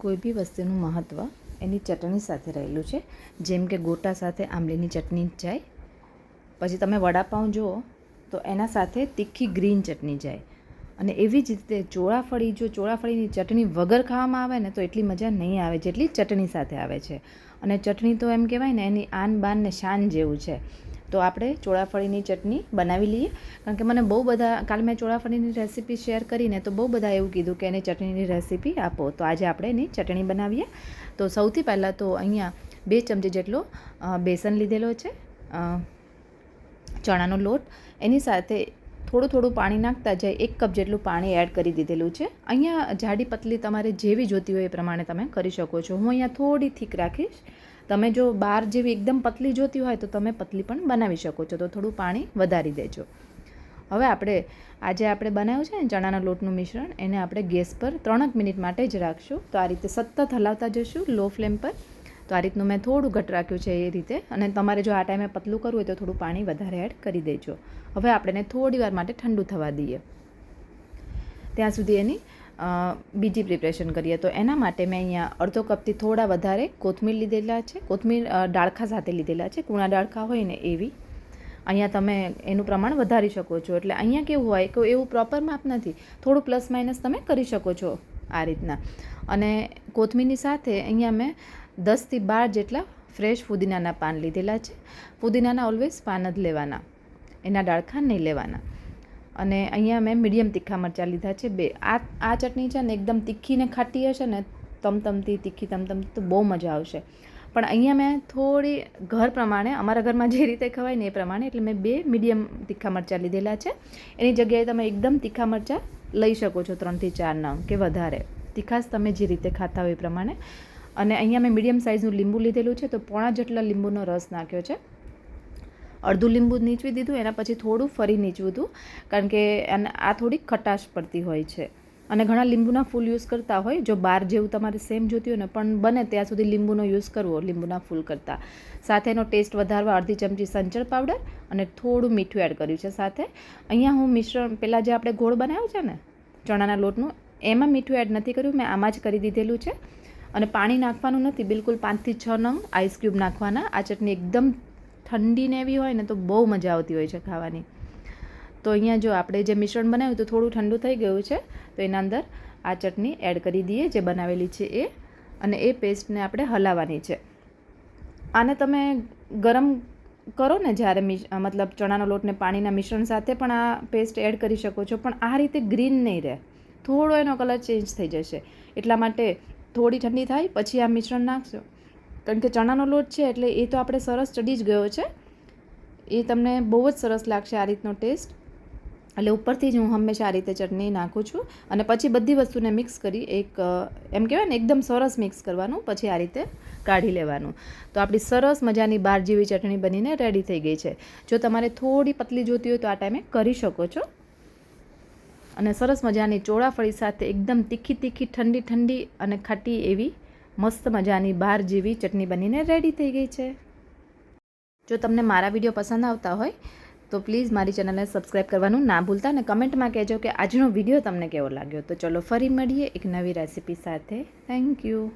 કોઈ બી વસ્તુનું મહત્ત્વ એની ચટણી સાથે રહેલું છે. જેમ કે ગોટા સાથે આંબલીની ચટણી જાય. પછી તમે વડાપાઉં જુઓ, તો એના સાથે તીખી ગ્રીન ચટણી જાય. અને એવી જ રીતે ચોળાફળી, જો ચોળાફળીની ચટણી વગર ખાવામાં આવે ને, તો એટલી મજા નહીં આવે જેટલી ચટણી સાથે આવે છે. અને ચટણી તો એમ કહેવાય ને, એની આન બાન ને શાન જેવું છે. તો આપણે ચોળાફળીની ચટણી બનાવી લઈએ. કારણ કે મને બહુ બધા, કાલે મેં ચોળાફળીની રેસીપી શેર કરીને તો બહુ બધા એવું કીધું કે એની ચટણીની રેસીપી આપો. તો આજે આપણે એની ચટણી બનાવીએ. તો સૌથી પહેલાં તો અહીંયા બે ચમચી જેટલો બેસન લીધેલો છે ચણાનો લોટ. એની સાથે થોડું થોડું પાણી નાખતા જાય એક કપ જેટલું પાણી એડ કરી દીધેલું છે. અહીંયા જાડી પતલી તમારે જેવી જોતી હોય એ પ્રમાણે તમે કરી શકો છો. હું અહીંયા થોડી થીક રાખીશ. તમે જો બાર જેવી એકદમ પતલી જોતી હોય તો તમે પતલી પણ બનાવી શકો છો. તો થોડું પાણી વધારી દેજો. હવે આપણે આજે આપણે બનાવ્યું છે ને ચણાના લોટનું મિશ્રણ, એને આપણે ગેસ પર ત્રણક મિનિટ માટે જ રાખશું. તો આ રીતે સતત હલાવતા જશું લો ફ્લેમ પર. તો આ રીતનું મેં થોડું ઘટ રાખ્યું છે એ રીતે. અને તમારે જો આ ટાઈમે પતલું કરવું હોય તો થોડું પાણી વધારે એડ કરી દેજો. હવે આપણે એને થોડી વાર માટે ઠંડુ થવા દઈએ. ત્યાં સુધી એની બીજી પ્રિપરેશન કરીએ. તો એના માટે મેં અહીંયા અડધો કપથી થોડા વધારે કોથમીર લીધેલા છે. કોથમીર ડાળખા સાથે લીધેલા છે. કૂણા ડાળખા હોય ને એવી. અહીંયા તમે એનું પ્રમાણ વધારી શકો છો. એટલે અહીંયા કેવું હોય કે એવું પ્રોપર માપ નથી. થોડું પ્લસ માઇનસ તમે કરી શકો છો આ રીતના. અને કોથમીરની સાથે અહીંયા મેં દસથી બાર જેટલા ફ્રેશ ફુદીનાના પાન લીધેલા છે. ફુદીનાના ઓલવેઝ પાન જ લેવાના. એના ડાળખા નહીં લેવાના. અને અહીંયા મેં મીડિયમ તીખા મરચાં લીધા છે. બે આ આ ચટણી છે ને એકદમ તીખી ને ખાટી હશે ને તમતમતી તીખી તમતમતી તો બહુ મજા આવશે. પણ અહીંયા મેં થોડી ઘર પ્રમાણે, અમારા ઘરમાં જે રીતે ખવાય ને એ પ્રમાણે, એટલે મેં બે મીડિયમ તીખા મરચાં લીધેલા છે. એની જગ્યાએ તમે એકદમ તીખા મરચાં લઈ શકો છો ત્રણથી ચાર નંગ કે વધારે. તીખાશ તમે જે રીતે ખાતા હોય એ પ્રમાણે. અને અહીંયા મેં મીડિયમ સાઇઝનું લીંબુ લીધેલું છે, તો પોણા જેટલા લીંબુનો રસ નાખ્યો છે. અડધું લીંબુ નીચવી દીધું, એના પછી થોડું ફરી નીચવું હતું કારણ કે એને, આ થોડીક ખટાશ પડતી હોય છે. અને ઘણા લીંબુના ફૂલ યુઝ કરતા હોય, જો બાર જેવું તમારે સેમ જોતી હોય ને, પણ બને ત્યાં સુધી લીંબુનો યુઝ કરવો, લીંબુના ફૂલ કરતાં. સાથે એનો ટેસ્ટ વધારવા અડધી ચમચી સંચળ પાવડર અને થોડું મીઠું એડ કર્યું છે સાથે. અહીંયા હું મિશ્રણ પહેલાં જે આપણે ગોળ બનાવ્યું છે ને, ચણાના લોટનું, એમાં મીઠું એડ નથી કર્યું, મેં આમાં જ કરી દીધેલું છે. અને પાણી નાખવાનું નથી, બિલકુલ પાંચથી છ નંગ આઈસ ક્યુબ નાખવાના. આ ચટણી એકદમ ઠંડી ને એવી હોય ને તો બહુ મજા આવતી હોય છે ખાવાની. તો અહીંયા જો આપણે જે મિશ્રણ બનાવ્યું તો થોડું ઠંડુ થઈ ગયું છે, તો એના અંદર આ ચટણી એડ કરી દઈએ, જે બનાવેલી છે એ, અને એ પેસ્ટને આપણે હલાવવાની છે. આને તમે ગરમ કરો ને જ્યારે મતલબ ચણાનો લોટને પાણીના મિશ્રણ સાથે પણ આ પેસ્ટ એડ કરી શકો છો, પણ આ રીતે ગ્રીન નહીં રહે. થોડો એનો કલર ચેન્જ થઈ જશે. એટલા માટે થોડી ઠંડી થાય, પછી આ મિશ્રણ નાખશો. કારણ કે ચણાનો લોટ છે એટલે એ તો આપણે સરસ ચડી જ ગયો છે. એ તમને બહુ જ સરસ લાગશે આ રીતનો ટેસ્ટ. એટલે ઉપરથી જ હું હંમેશા આ રીતે ચટણી નાખું છું. અને પછી બધી વસ્તુને મિક્સ કરી એક, એમ કહેવાય ને, એકદમ સરસ મિક્સ કરવાનું, પછી આ રીતે કાઢી લેવાનું. તો આપણી સરસ મજાની બાર જેવી ચટણી બનીને રેડી થઈ ગઈ છે. જો તમારે થોડી પતલી જોતી હોય તો આ ટાઈમે કરી શકો છો. અને સરસ મજાની ચોળાફળી સાથે એકદમ તીખી તીખી ઠંડી ઠંડી અને ખાટી એવી મસ્ત મજાની બાર જેવી ચટણી બનીને રેડી થઈ ગઈ છે. જો તમને મારા વીડિયો પસંદ આવતા હોય, તો પ્લીઝ મારી ચેનલને સબસ્ક્રાઈબ કરવાનું ના ભૂલતા અને કમેન્ટમાં કહેજો કે આજનો વીડિયો તમને કેવો લાગ્યો. તો ચલો ફરી મળીએ એક નવી રેસીપી સાથે. Thank you